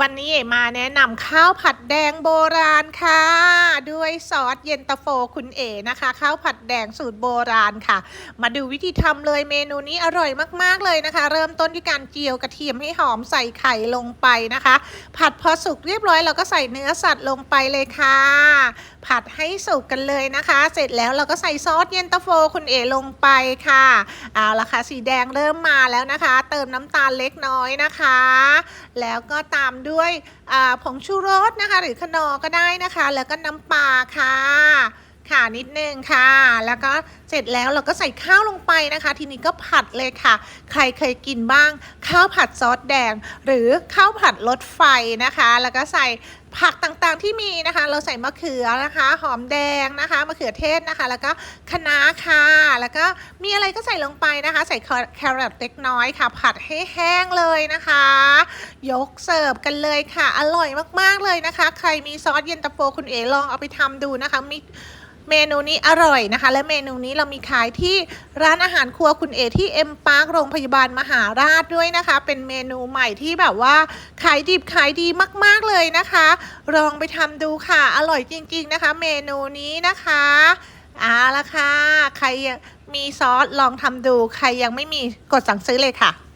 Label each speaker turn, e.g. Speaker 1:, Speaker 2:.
Speaker 1: วันนี้เอ๋มาแนะนำข้าวผัดแดงโบราณค่ะ ด้วยซอสเย็นตาโฟคุณเอ๋นะคะ ข้าวผัดแดงสูตรโบราณค่ะ มาดูวิธีทำเลยเมนูนี้อร่อยมากๆเลยนะคะ เริ่มต้นที่การเจียวกระเทียมให้หอมใส่ไข่ลงไปนะคะ ผัดพอสุกเรียบร้อยเราก็ใส่เนื้อสัตว์ลงไปเลยค่ะ ผัดให้สุกกันเลยนะคะ เสร็จแล้วเราก็ใส่ซอสเย็นตาโฟคุณเอ๋ลงไปค่ะเอาละค่ะสีแดงเริ่มมาแล้วนะคะ เติมน้ำตาลเล็กน้อยนะคะ แล้วก็ตามด้วยผงชูรสนะคะ หรือขนอก็ได้นะคะ แล้วก็น้ำปลาค่ะ นิดนึงค่ะ แล้วก็เสร็จแล้วเราก็ใส่ข้าวลงไปนะคะ ทีนี้ก็ผัดเลยค่ะ ใครเคยกินบ้าง ข้าวผัดซอสแดง หรือข้าวผัดรสไฟนะคะ แล้วก็ใส่ผักต่างๆที่มีนะคะ เราใส่มะเขือนะคะ หอมแดงนะคะมะเขือเทศนะคะ แล้วก็คะน้าค่ะ แล้วก็มีอะไรก็ใส่ลงไปนะคะ ใส่แครอทเล็กน้อยค่ะ ผัดให้แห้งเลยนะคะ ยกเสิร์ฟกันเลยค่ะ อร่อยมากๆเลยนะคะ ใครมีซอสเย็นตาโฟคุณเอ๋ลองเอาไปทำดูนะคะมี เมนูนี้อร่อยนะคะ และเมนูนี้เรามีขายที่ร้านอาหารครัวคุณเอที่เอ็มพาร์คโรงพยาบาลมหาราชด้วยนะคะ เป็นเมนูใหม่ที่แบบว่าขายดิบขายดีมาก ๆเลยนะคะ ลองไปทำดูค่ะ อร่อยจริง ๆนะคะ เมนูนี้นะคะเอาละค่ะ ใครมีซอสลองทำดู ใครยังไม่มีกดสั่งซื้อเลยค่ะ